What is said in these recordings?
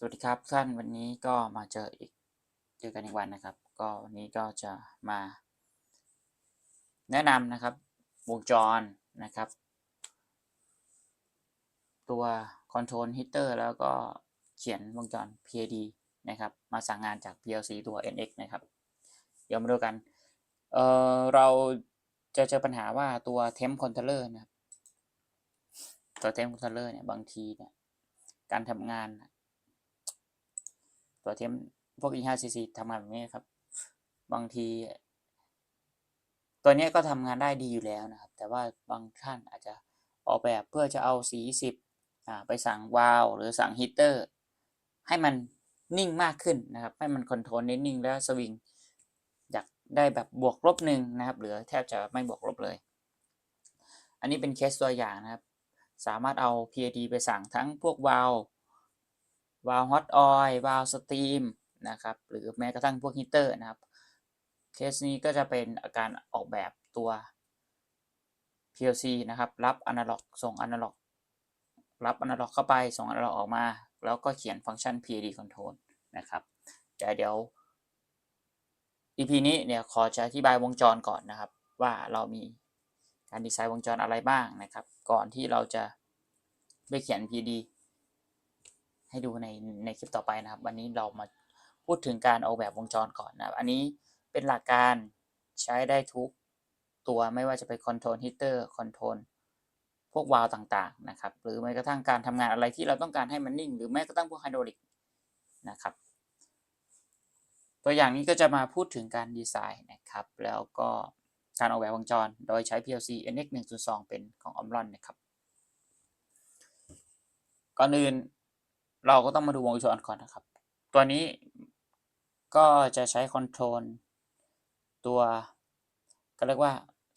สวัสดีครับท่านวันนี้ก็มาเจออีกเจอกันอีกวันนะครับ ก็วันนี้ก็จะมา แนะนำนะครับวงจรนะครับ ตัว Control Heater แล้วก็เขียนวงจร PID นะครับ มาสั่งงานจาก PLC ตัว NX นะครับ เดี๋ยวมาดูกันเอ่อเราจะเจอปัญหาว่าตัว Temp Controller นะครับ ตัว Temp Controller เนี่ยบางทีเนี่ยการทำงาน ตัวเทมพวก E5cc ทำงานแบบนี้ครับ บางที ตัวนี้ก็ทำงานได้ดีอยู่แล้วนะครับ แต่ว่าบางท่านอาจจะออกแบบเพื่อจะเอาสีสิบไปสั่งวาล์วหรือสั่งฮีเตอร์ ให้มันนิ่งมากขึ้นนะครับ ให้มันคอนโทรลนิ่งแล้วสวิงอยากได้แบบบวกลบหนึ่งนะครับหรือแทบจะไม่บวกลบเลย อันนี้เป็นเคสตัวอย่างนะครับ สามารถเอา PID ไปสั่งทั้งพวกวาล์ว วาล์วฮอตออยล์วาล์วสตรีมนะครับหรือแม้กระทั่งพวกฮีเตอร์นะครับเคสนี้ก็จะเป็นอาการออกแบบตัว PLC นะครับรับอนาล็อกส่งอนาล็อกรับอนาล็อกเข้าไปส่งอนาล็อกออกมา แล้วก็เขียนฟังก์ชัน PID control นะครับแต่เดี๋ยว EP นี้เนี่ยขอจะอธิบายวงจรก่อนนะครับ ว่าเรามีการดีไซน์วงจรอะไรบ้างนะครับ ก่อนที่เราจะไปเขียน PD ให้ดูในในคลิปต่อไปนะครับ วันนี้เรามาพูดถึงการออกแบบวงจรก่อนนะครับ อันนี้เป็นหลักการใช้ได้ทุกตัวไม่ว่าจะเป็นคอนโทรลฮีเตอร์คอนโทรลพวกวาล์วต่างๆนะครับ หรือแม้กระทั่งการทำงานอะไรที่เราต้องการให้มันนิ่ง หรือแม้กระทั่งพวกไฮดรอลิกนะครับ ตัวอย่างนี้ก็จะมาพูดถึงการดีไซน์นะครับ แล้วก็การออกแบบวงจร โดยใช้ PLC NX 1.2เป็นของ Omron นะครับ ก่อนอื่น เราก็ต้องมาดูวงจรก่อนนะครับ ตัวนี้ก็จะใช้คอนโทรลตัวก็เรียกว่า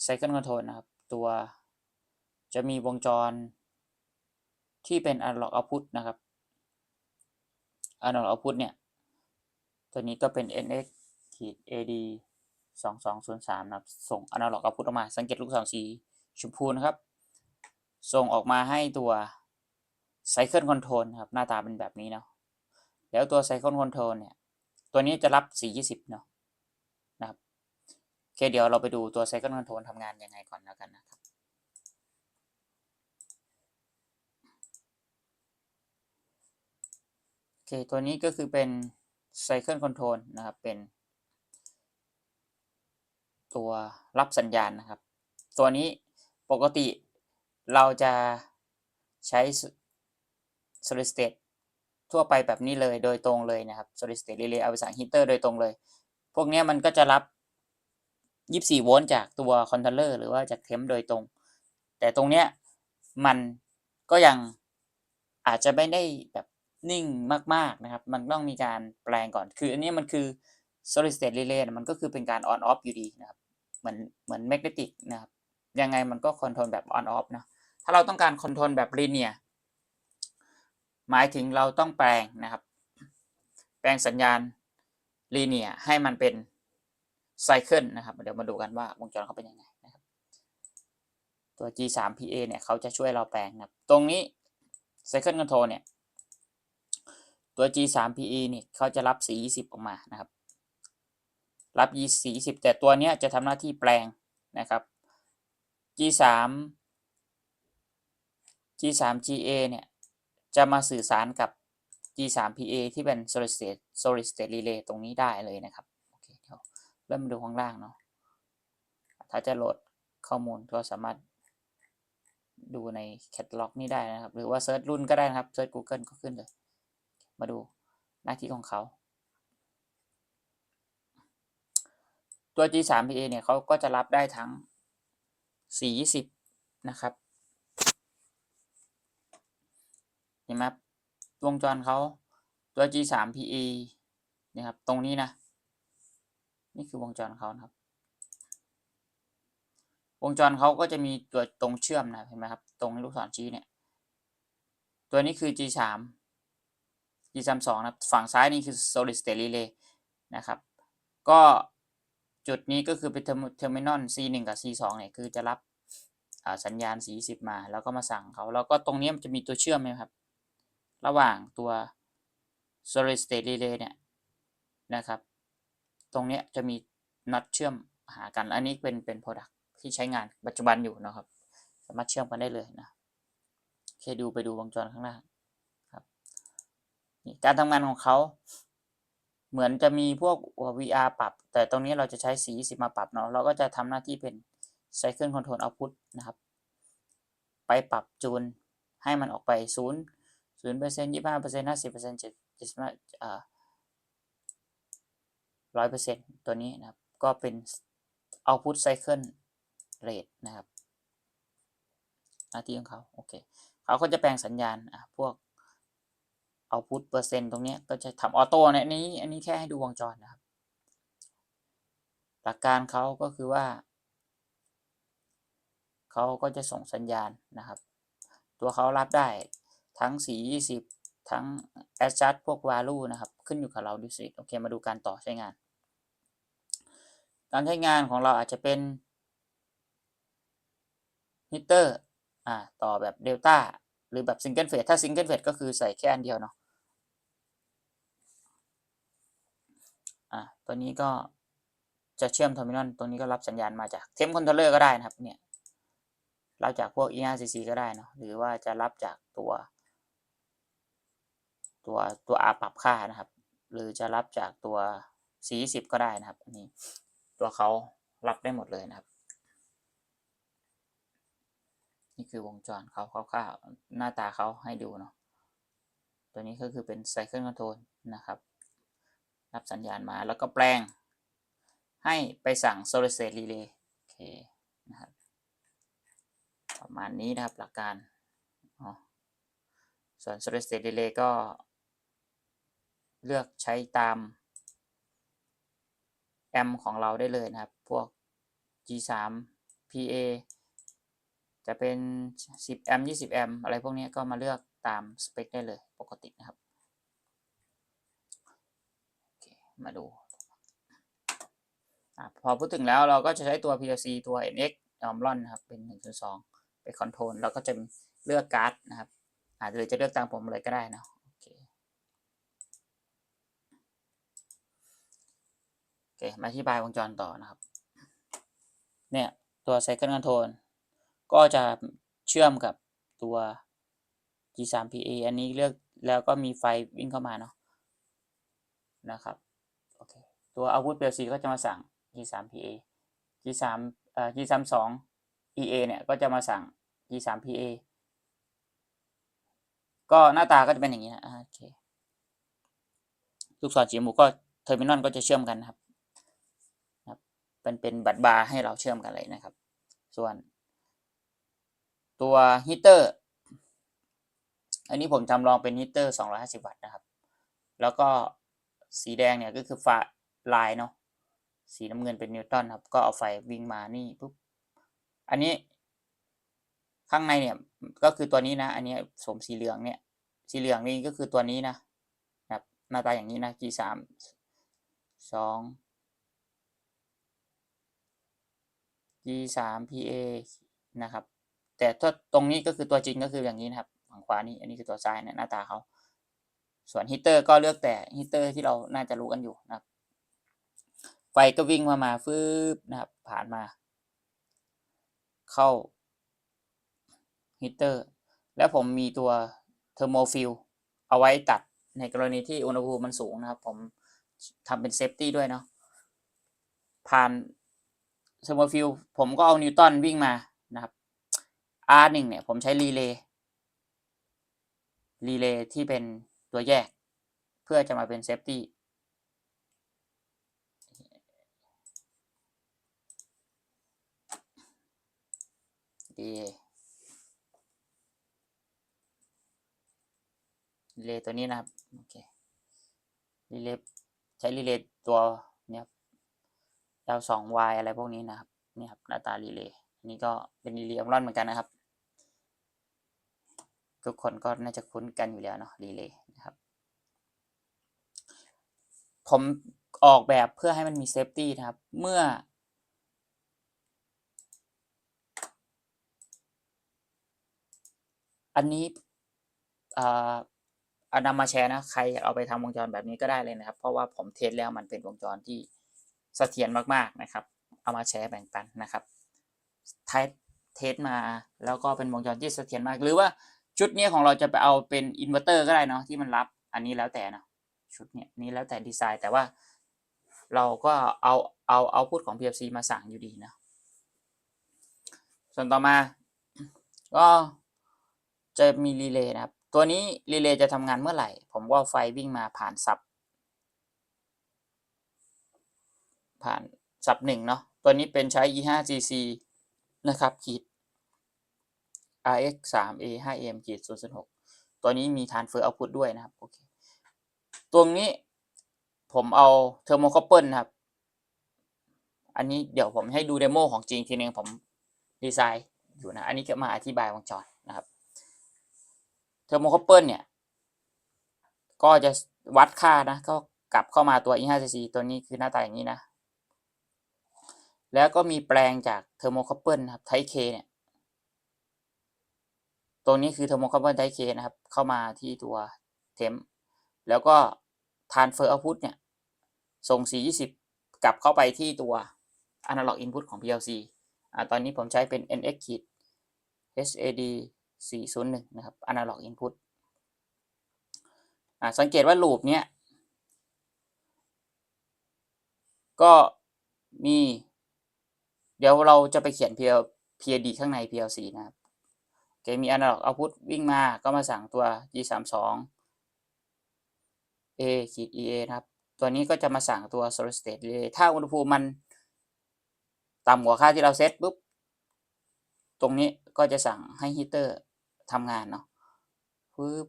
Cycle Control นะครับ ตัวจะมีวงจรที่เป็น Analog Output นะครับ Analog Output เนี่ย ตัวนี้ก็เป็น NX ขีด AD 2203นะครับ ส่ง Analog Output ออกมา สังเกตลูกศรสีชมพูนะครับ ส่งออกมาให้ตัว Cycle Control ครับหน้าตาเป็นแบบนี้เนาะแล้วตัว Cycle Control เนี่ย ตัวนี้จะรับ 420 เนาะนะครับโอเคเดี๋ยวเราไปดูตัว Cycle Control ทำงานยังไงก่อนแล้วกันนะครับโอเคตัวนี้ก็คือเป็น Cycle Control นะครับเป็น ตัวรับสัญญาณนะครับ ตัวนี้ปกติเราจะใช้ solid state ทั่วไปแบบนี้เลยโดยตรงเลยนะครับ solid state relay เอาไปสั่ง heater โดยตรงเลย พวกนี้มันก็จะรับ 24 โวลต์จากตัว controller หรือว่าจากเทมโดยตรง แต่ตรงเนี้ยมันก็ยังอาจจะไม่ได้แบบนิ่งมากๆนะครับ มันต้องมีการแปลงก่อน คืออันนี้มันคือ solid state relay มันก็คือเป็นการ on off อยู่ดีนะครับ เหมือนเหมือน magnetic นะครับ ยังไงมันก็คอนโทรลแบบ on off นะ ถ้าเราต้องการคอนโทรลแบบ linear หมายถึงเราต้องแปลงนะครับ แปลงสัญญาณ linear ให้มันเป็น cycle นะครับ เดี๋ยวมาดูกันว่าวงจรเขาเป็นยังไงนะครับตัว G3PA เนี่ยเขาจะช่วยเราแปลงนะครับ ตรงนี้ cycle control เนี่ย ตัว G3PE เนี่ยเขาจะรับสี20 ออกมานะครับ รับสี20 แต่ตัวเนี้ยจะทำหน้าที่แปลงนะครับ G3 G3GA เนี่ย จะมาสื่อสารกับ G3PA ที่เป็น solid state solid state relay ตรงนี้ได้เลยนะครับโอเคเดี๋ยวเริ่มดูข้างล่างเนาะถ้าจะโหลดข้อมูลก็สามารถดูใน catalog นี่ได้นะครับ หรือว่าเซิร์ชรุ่นก็ได้นะครับเซิร์ช Google ก็ขึ้นเลย มาดูหน้าที่ของเขา ตัว G3PA เนี่ยเขาก็จะรับได้ทั้ง 420 นะครับ เห็นไหมครับวงจรเขาตัว G3PE นะครับ ตรงนี้นะ นี่คือวงจรเขานะครับ วงจรเขาก็จะมีตัวตรงเชื่อมนะ เห็นไหมครับ ตรงลูกศรชี้เนี่ย ตัวนี้คือ G3 G32 นะครับ ฝั่งซ้ายนี่คือ solid state relay นะครับ ก็จุดนี้ก็คือเป็นเทอร์มินอล C1 กับ C2 เนี่ย คือจะรับสัญญาณสีสิบมา แล้วก็มาสั่งเขา แล้วก็ตรงนี้มันจะมีตัวเชื่อมนะครับ ระหว่างตัว solid state relay เนี่ยนะครับ ตรงเนี้ยจะมีน็อตเชื่อมหากัน อันนี้เป็นเป็น product ที่ใช้งานปัจจุบันอยู่นะครับ สามารถเชื่อมกันได้เลยนะโอเคดูไปดูวงจรข้างล่างครับการทำงานของเขาเหมือนจะมีพวก VR ปรับ แต่ตรงนี้เราจะใช้สีสิมาปรับเนาะ เราก็จะทำหน้าที่เป็น Cycle Control Output นะครับ ไปปรับจูนให้มันออกไป 0 0เปอร์เซ็นต์ยี่ห้าเปอร์เซ็นต์ห้าสิบเปอร์เซ็นต์เจ็ดเจ็ดสิบอ่าร้อยเปอร์เซ็นต์ตัวนี้นะครับ ก็เป็น output cycle rate นะครับหน้าที่ของเขาโอเคเขาก็จะแปลงสัญญาณอะพวก output เปอร์เซ็นต์ตรงนี้ก็จะทำออโต้เนี่ยนี้ อันนี้แค่ให้ดูวงจรนะครับ หลักการเขาก็คือว่าเขาก็จะส่งสัญญาณนะครับ ตัวเขารับได้ ทั้ง 420 ทั้ง adjust พวก value นะครับ ขึ้นอยู่กับเราดูสิโอเค มาดูการต่อใช้งาน การใช้งานของเราอาจจะเป็นฮิตเตอร์อ่า ต่อแบบเดลต้าหรือแบบซิงเกิลเฟสถ้าซิงเกิลเฟสก็คือใส่แค่อันเดียวเนาะอ่าตัวนี้ก็จะเชื่อมเทอร์มินอลตรงนี้ก็รับสัญญาณมาจากเทมคอนโทรลเลอร์ก็ได้นะครับเนี่ยรับจากพวก E5CC ก็ได้เนาะหรือว่าจะรับจากตัว ตัวตัว R ปรับค่านะครับ หรือจะรับจากตัว C10 ก็ได้นะครับ อันนี้ตัวเขารับได้หมดเลยนะครับ นี่คือวงจรเขาคร่าวๆหน้าตาเขาให้ดูเนาะตัวนี้ก็คือเป็น Cycle Control นะครับ รับสัญญาณมาแล้วก็แปลง ให้ไปสั่ง Solid State Relay โอเคนะครับประมาณนี้นะครับหลักการ ส่วน Solid State Relay ก็ เลือกใช้ตามแอมของเราได้เลยนะครับ พวก G3 PA จะเป็น 10 แอมป์ 20 แอมป์ อะไรพวกนี้ก็มาเลือกตามสเปคได้เลยปกตินะครับ มาดูอพอพูดถึงแล้วเราก็จะใช้ตัว PLC ตัว NX e m r o n นะครับเป็น 1.2 ไปคอนโทรล แล้วก็จะเลือกการ์ดนะครับอาจจะจะเลือกตามผมเลยก็ได้นะโอเคโอเคมาอธิบายวงจรต่อนะครับ เนี่ย ตัว Cycle Control ก็จะเชื่อมกับตัว G3PA อันนี้เลือกแล้วก็มีไฟวิ่งเข้ามาเนาะนะครับโอเคตัวอาวุธ PLC ก็จะมาสั่ง G3PA G3 เอ่อ G32 EA เนี่ยก็จะมาสั่ง G3PA ก็หน้าตาก็จะเป็นอย่างนี้นะโอเคลูกศรสีหมูก็เทอร์มินอลก็จะเชื่อมกันนะครับ เป็นเป็นบัตรบาร์ให้เราเชื่อมกันเลยนะครับ ส่วน ตัวฮีเตอร์ อันนี้ผมจำลองเป็นฮีเตอร์ 250 วัตต์นะครับ แล้วก็สีแดงเนี่ยก็คือไฟลายเนาะ สีน้ำเงินเป็นนิวตันครับ ก็เอาไฟวิ่งมานี่ปุ๊บ อันนี้ข้างในเนี่ยก็คือตัวนี้นะ อันนี้สมสีเหลืองเนี่ย สีเหลืองนี่ก็คือตัวนี้นะนะครับ หน้าตาอย่างนี้นะ G สามสอง G สาม PA นะครับ แต่ถ้าตรงนี้ก็คือตัวจริงก็คืออย่างนี้นะครับฝั่งขวานี่อันนี้คือตัวซ้ายนี่ยหน้าตาเขาส่วนฮีเตอร์ก็เลือกแต่ฮีเตอร์ที่เราน่าจะรู้กันอยู่นะครับ ไฟก็วิ่งมามาฟืบนะครับ ผ่านมา เข้าฮีเตอร์แล้วผมมีตัวเทอร์โมฟิลเอาไว้ตัดในกรณีที่อุณหภูมิมันสูงนะครับ ผมทำเป็นเซฟตี้ด้วยเนาะผ่าน เทอร์โมฟิลผมก็เอานิวตันวิ่งมานะครับ R1 เนี่ยผมใช้รีเลย์รีเลย์ที่เป็นตัวแยก เพื่อจะมาเป็นเซฟตี้รีเลย์ตัวนี้นะครับ โอเครีเลย์ใช้รีเลย์ตัวาวสอง y อะไรพวกนี้นะครับนี่ครับหน้าตารีเลย์อันนี้ก็เป็นรีเลย์ออมรอนเหมือนกันนะครับ ทุกคนก็น่าจะคุ้นกันอยู่แล้วเนาะรีเลย์นะครับ ผมออกแบบเพื่อให้มันมีเซฟตี้นะครับ เมื่อ อันนี้เอานำมาแชร์นะ ใครเอาไปทำวงจรแบบนี้ก็ได้เลยนะครับ เพราะว่าผมเทสแล้วมันเป็นวงจรที่ เสถียรมากๆนะครับ เอามาแชร์แบ่งปันนะครับเทสเทสมาแล้วก็เป็นวงจรที่เสถียรมาก หรือว่าชุดเนี้ยของเราจะไปเอาเป็นอินเวอร์เตอร์ก็ได้เนาะที่มันรับอันนี้แล้วแต่เนาะชุดเนี้ยนี้แล้วแต่ดีไซน์แต่ว่าเราก็เอาเอาเอาพูดของ PFC มาสั่งอยู่ดีนะส่วนต่อมาก็จะมีรีเลย์นะครับ ตัวนี้รีเลย์จะทำงานเมื่อไหร่ ผมว่าไฟวิ่งมาผ่านซับ ผ่านซับหนึ่งเนาะตัวนี้เป็นใช้ E5cc นะครับขีด RX 3 A 5 M ขีด006ตัวนี้มี transfer output ด้วยนะครับโอเคตรงนี้ผมเอาเทอร์โมคอปเปิลนะครับ อันนี้เดี๋ยวผมให้ดูเดโมของจริงทีนึงผมดีไซน์อยู่นะ อันนี้ก็มาอธิบายวงจรนะครับ เทอร์โมคอปเปิลเนี่ย ก็จะวัดค่านะ ก็กลับเข้ามาตัว E5cc ตัวนี้คือหน้าตาอย่างนี้นะ แล้วก็มีแปลงจากเทอร์โมคอปเปิลนะครับไทเคเนี่ย ตรงนี้คือเทอร์โมคอปเปิลไทเคนะครับ เข้ามาที่ตัวเทมแล้วก็ transfer output เนี่ย ส่ง 420 กลับเข้าไปที่ตัว analog input ของ PLC อ่าตอนนี้ผมใช้เป็น NX ขีด HAD 401 นะครับ analog input อ่าสังเกตว่าลูปเนี้ย ก็มี เดี๋ยวเราจะไปเขียน PL PAD ข้างใน PLC นะครับโอเคมี analog output วิ่งมาก็มาสั่งตัว G32 A ขีด EA นะครับ ตัวนี้ก็จะมาสั่งตัว solid state relay ถ้าอุณหภูมิมันต่ำกว่าค่าที่เราเซตปุ๊บ ตรงนี้ก็จะสั่งให้ฮีเตอร์ทำงานเนาะปึ๊บ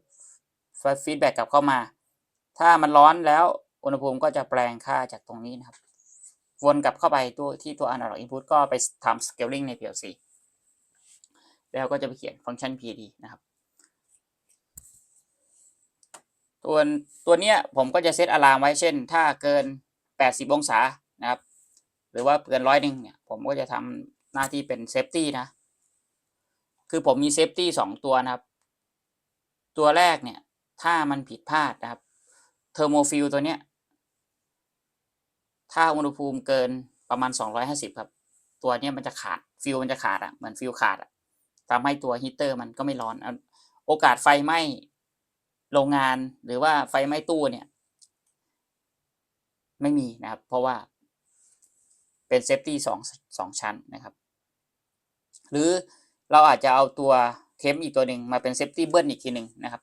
ฟีดแบ็กกลับเข้ามา ถ้ามันร้อนแล้วอุณหภูมิก็จะแปลงค่าจากตรงนี้นะครับ วนกลับเข้าไปตัวที่ตัว analog input ก็ไปทำ scaling ใน PLC แล้วก็จะไปเขียนฟังก์ชัน PD นะครับ ตัวตัวเนี้ยผมก็จะเซตอะลามไว้เช่น ถ้าเกิน 80 องศานะครับ หรือว่าเกินร้อยหนึ่งเนี่ยผมก็จะทำหน้าที่เป็นเซฟตี้นะ คือผมมีเซฟตี้สองตัวนะครับ ตัวแรกเนี่ย ถ้ามันผิดพลาดนะครับเทอร์โมฟิลตัวเนี้ย ถ้าอุณหภูมิเกินประมาณ 250 ครับ ตัวเนี้ยมันจะขาดฟิลมันจะขาดอะเหมือนฟิลขาดอะทำให้ตัวฮีเตอร์มันก็ไม่ร้อน โอกาสไฟไหม้โรงงานหรือว่าไฟไหม้ตู้เนี่ย ไม่มีนะครับ เพราะว่าเป็นเซฟตี้สองสองชั้นนะครับ หรือเราอาจจะเอาตัวเทมอีกตัวหนึ่งมาเป็นเซฟตี้เบิ้ลอีกทีหนึ่งนะครับ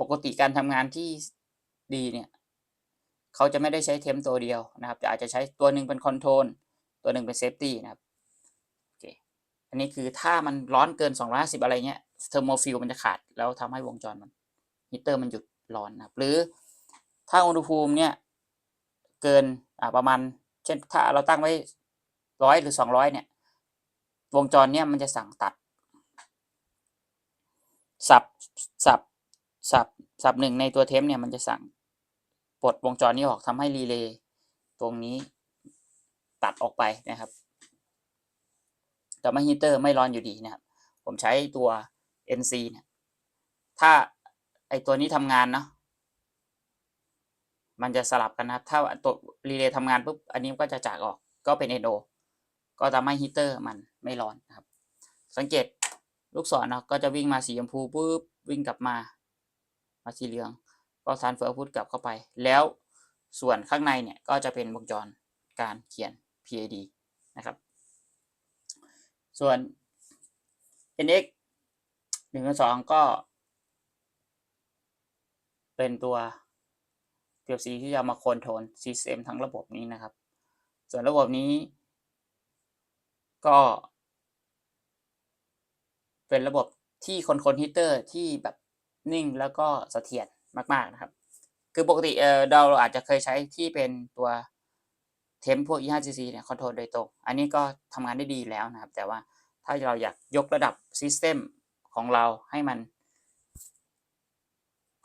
ปกติการทำงานที่ดีเนี่ย เขาจะไม่ได้ใช้เทมตัวเดียวนะครับจะอาจจะใช้ตัวหนึ่งเป็นคอนโทรลตัวหนึ่งเป็นเซฟตี้นะครับโอเคอันนี้คือถ้ามันร้อนเกิน 250 อะไรเงี้ยเทอร์โมฟิลมันจะขาด แล้วทำให้วงจรมันฮีเตอร์มันหยุดร้อนนะครับหรือถ้าอุณหภูมิเนี่ยเกินอ่าประมาณ เช่นถ้าเราตั้งไว้ร้อยหรือสองร้อยเนี่ยวงจรเนี่ยมันจะสั่งตัด สับสับสับสับหนึ่งในตัวเทมเนี่ยมันจะสั่ง ปลดวงจรนี้ออกทำให้รีเลย์ตรงนี้ตัดออกไปนะครับแต่ไม่ฮีเตอร์ไม่ร้อนอยู่ดีนะครับ ผมใช้ตัว NC เนี่ยถ้าไอตัวนี้ทำงานเนาะมันจะสลับกันนะครับ ถ้าตัวรีเลย์ทำงานปุ๊บอันนี้ก็จะจากออกก็เป็น NO ก็ทำให้ฮีเตอร์มันไม่ร้อนนะครับ สังเกตลูกศรเนาะก็จะวิ่งมาสีชมพูปุ๊บวิ่งกลับมา มาสีเหลือง ก็ทรานเฟอร์พุทกลับเข้าไป แล้วส่วนข้างในเนี่ยก็จะเป็นวงจรการเขียน PAD นะครับ ส่วน NX หนึ่งสองก็ เป็นตัว PLC ที่จะมาคอนโทรล System ทั้งระบบนี้นะครับ ส่วนระบบนี้ ก็ เป็นระบบที่คอนโทรลฮีเตอร์ที่แบบนิ่งแล้วก็เสถียร มากๆนะครับ คือปกติเออเราอาจจะเคยใช้ที่เป็นตัวเทมพวก E5cc เนี่ยคอนโทรลโดยตรง อันนี้ก็ทำงานได้ดีแล้วนะครับ แต่ว่าถ้าเราอยากยกระดับ System ของเราให้มัน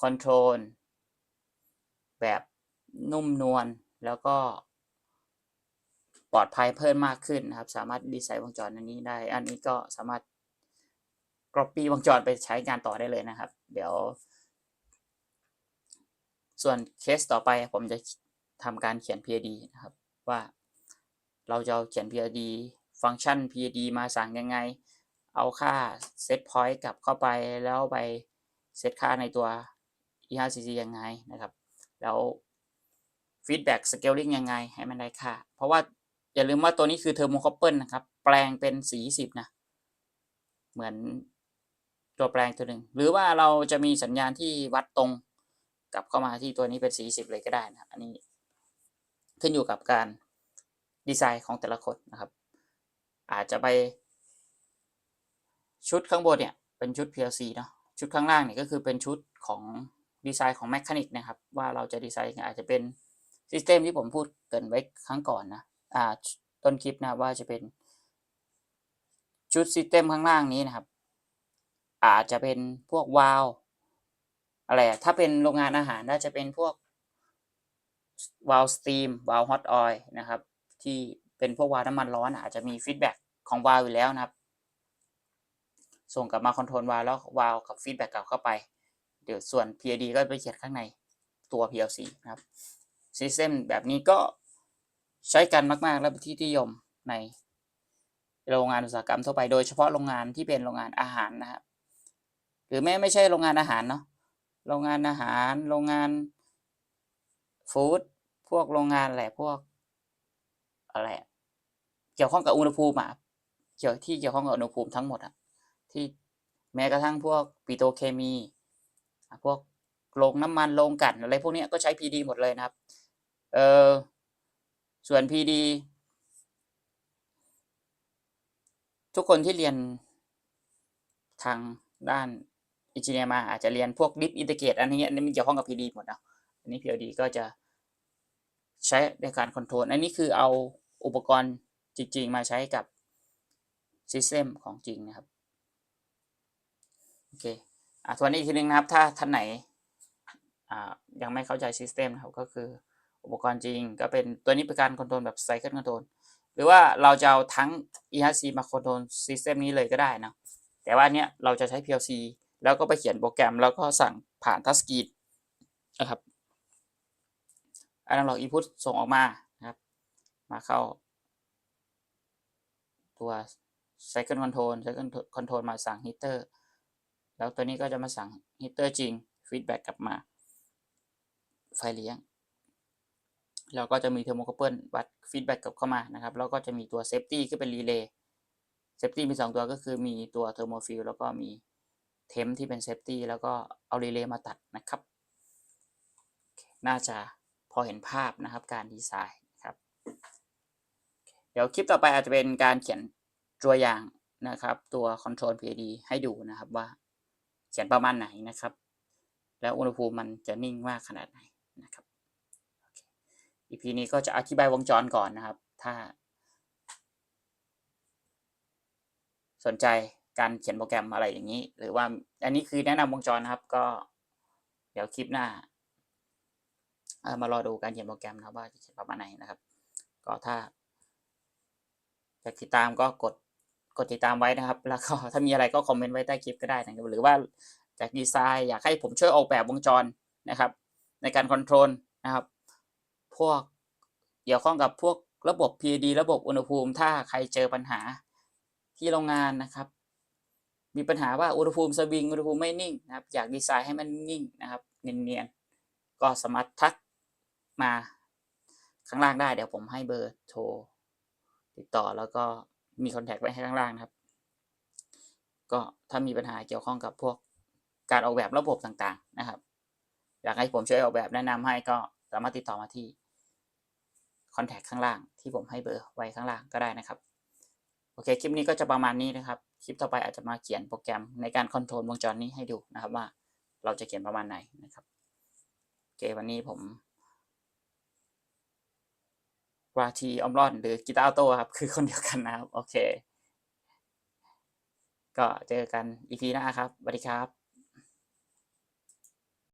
คอนโทรลแบบนุ่มนวลแล้วก็ปลอดภัยเพิ่มมากขึ้นนะครับ สามารถดีไซน์วงจรอันนี้ได้ อันนี้ก็สามารถ copy วงจรไปใช้งานต่อได้เลยนะครับ เดี๋ยว ส่วนเคสต่อไปผมจะทำการเขียน PID นะครับ ว่าเราจะเอาเขียน PID ฟังก์ชัน PID มาสั่งยังไง เอาค่า set point กลับเข้าไปแล้วไปเซตค่าในตัว e5cc ยังไงนะครับ แล้ว feedback scaling ยังไงให้มันได้ค่า เพราะว่าอย่าลืมว่าตัวนี้คือ thermocouple นะครับ แปลงเป็นสี10นะ เหมือนตัวแปลงตัวหนึ่ง หรือว่าเราจะมีสัญญาณที่วัดตรง กลับเข้ามาที่ตัวนี้เป็นสี10เลยก็ได้นะอันนี้ขึ้นอยู่กับการดีไซน์ของแต่ละคนนะครับ อาจจะไป ชุดข้างบนเนี่ยเป็นชุด PLC เนาะชุดข้างล่างเนี่ยก็คือเป็นชุดของดีไซน์ของแมคานิกนะครับ ว่าเราจะดีไซน์อาจจะเป็นซิสเต็มที่ผมพูดเกินไว้ครั้งก่อนนะอ่าต้นคลิปนะว่าจะเป็นชุดซิสเต็มข้างล่างนี้นะครับ อาจจะเป็นพวกวาล์ว อะไรอะถ้าเป็นโรงงานอาหารน่าจะเป็นพวกวาล์วสตีมวาล์วฮอตออยล์นะครับ ที่เป็นพวกวาล์วน้ำมันร้อนอาจจะมีฟีดแบ็กของวาล์วอยู่แล้วนะครับ ส่งกลับมาคอนโทรลวาล์วแล้ววาล์วกับฟีดแบ็กกลับเข้าไป เดี๋ยวส่วน PID ก็ไปเขียนข้างในตัว PLC นะครับซิสเต็มแบบนี้ก็ใช้กันมาก ๆ และเป็นที่นิยมในโรงงานอุตสาหกรรมทั่วไปโดยเฉพาะโรงงานที่เป็นโรงงานอาหารนะครับหรือแม้ไม่ใช่โรงงานอาหารเนาะ โรงงานอาหาร โรงงานฟู้ดพวกโรงงานอะไรพวกอะไรเกี่ยวข้องกับอุณหภูมิอะเกี่ยวที่เกี่ยวข้องกับอุณหภูมิทั้งหมดอะที่แม้กระทั่งพวกปิโตเคมี พวกโรงน้ำมันโรงกันอะไรพวกนี้ก็ใช้ PD หมดเลยนะครับ เออส่วน PD ทุกคนที่เรียนทางด้าน อินจิเนียร์มาอาจจะเรียนพวกดิฟอินเตเกตอันนี้อันนี้มันเกี่ยวข้องกับ PD หมดเนาะอันนี้ PLD ก็จะใช้ในการคอนโทรลอันนี้คือเอาอุปกรณ์จริง ๆ มาใช้กับซิสเต็มของจริงนะครับโอเคอะทวนอีกทีนึงนะครับ ถ้าท่านไหนอ่ายังไม่เข้าใจซิสเต็มนะครับก็คืออุปกรณ์จริง ก็เป็นตัวนี้เป็นการคอนโทรลแบบไซเคิลคอนโทรลหรือว่าเราจะเอาทั้ง EHC มาคอนโทรลซิสเต็มนี้เลยก็ได้นะแต่ว่าเนี้ยเราจะใช้ PLC แล้วก็ไปเขียนโปรแกรมแล้วก็สั่งผ่านทัสกีนนะครับ Analog Input ส่งออกมานะครับ มาเข้า ตัว Cycle Control Cycle Control มาสั่ง Heater แล้วตัวนี้ก็จะมาสั่ง Heater จริง Feedback กลับมา ไฟเลี้ยง แล้วก็จะมี Thermocouple วัด Feedback กลับเข้ามานะครับ แล้วก็จะมีตัว Safety ก็เป็น Relay Safety มี 2 ตัวก็คือมีตัว Thermofill แล้วก็มี Temp ที่เป็น Safety แล้วก็เอา Relay มาตัดนะครับ น่าจะพอเห็นภาพนะครับการดีไซน์ครับ เดี๋ยวคลิปต่อไปอาจจะเป็นการเขียนตัวอย่างนะครับ ตัว Control PID ให้ดูนะครับว่าเขียนประมาณไหนนะครับ แล้วอุณหภูมิมันจะนิ่งมากขนาดไหนนะครับ EP นี้ก็จะอธิบายวงจรก่อนนะครับ ถ้า สนใจ การเขียนโปรแกรมอะไรอย่างนี้ หรือว่าอันนี้คือแนะนำวงจรนะครับ ก็เดี๋ยวคลิปหน้ามารอดูการเขียนโปรแกรมนะบว่าจะเขียนประมาณไหนนะครับ ก็ถ้าอยากติดตามก็กดกดติดตามไว้นะครับ แล้วก็ถ้ามีอะไรก็คอมเมนต์ไว้ใต้คลิปก็ได้นะครับหรือว่าจากดีไซน์อยากให้ผมช่วยออกแบบวงจรนะครับ ในการคอนโทรลนะครับ พวกเกี่ยวข้องกับพวกระบบ PID ระบบอุณหภูมิ ถ้าใครเจอปัญหาที่โรงงานนะครับ มีปัญหาว่าอุณหภูมิสวิงอุณหภูมิไม่นิ่งนะครับ อยากดีไซน์ให้มันนิ่งนะครับ เนียนๆ ก็สามารถทักมาข้างล่างได้ เดี๋ยวผมให้เบอร์โทรติดต่อแล้วก็มีคอนแทคไว้ให้ข้างล่างนะครับ ก็ถ้ามีปัญหาเกี่ยวข้องกับพวกการออกแบบระบบต่างๆนะครับ อยากให้ผมช่วยออกแบบแนะนำให้ก็สามารถติดต่อมาที่คอนแทคข้างล่างที่ผมให้เบอร์ไว้ข้างล่างก็ได้นะครับ โอเค คลิปนี้ก็จะประมาณนี้นะครับ คลิปต่อไปอาจจะมาเขียนโปรแกรมในการคอนโทรลวงจรนี้ให้ดูนะครับว่าเราจะเขียนประมาณไหนนะครับโอเควันนี้ผมวาทีออมรอนหรือกีตาร์โต้ครับ คือคนเดียวกันนะครับ โอเค ก็เจอกันอีพีหน้าครับสวัสดีครับ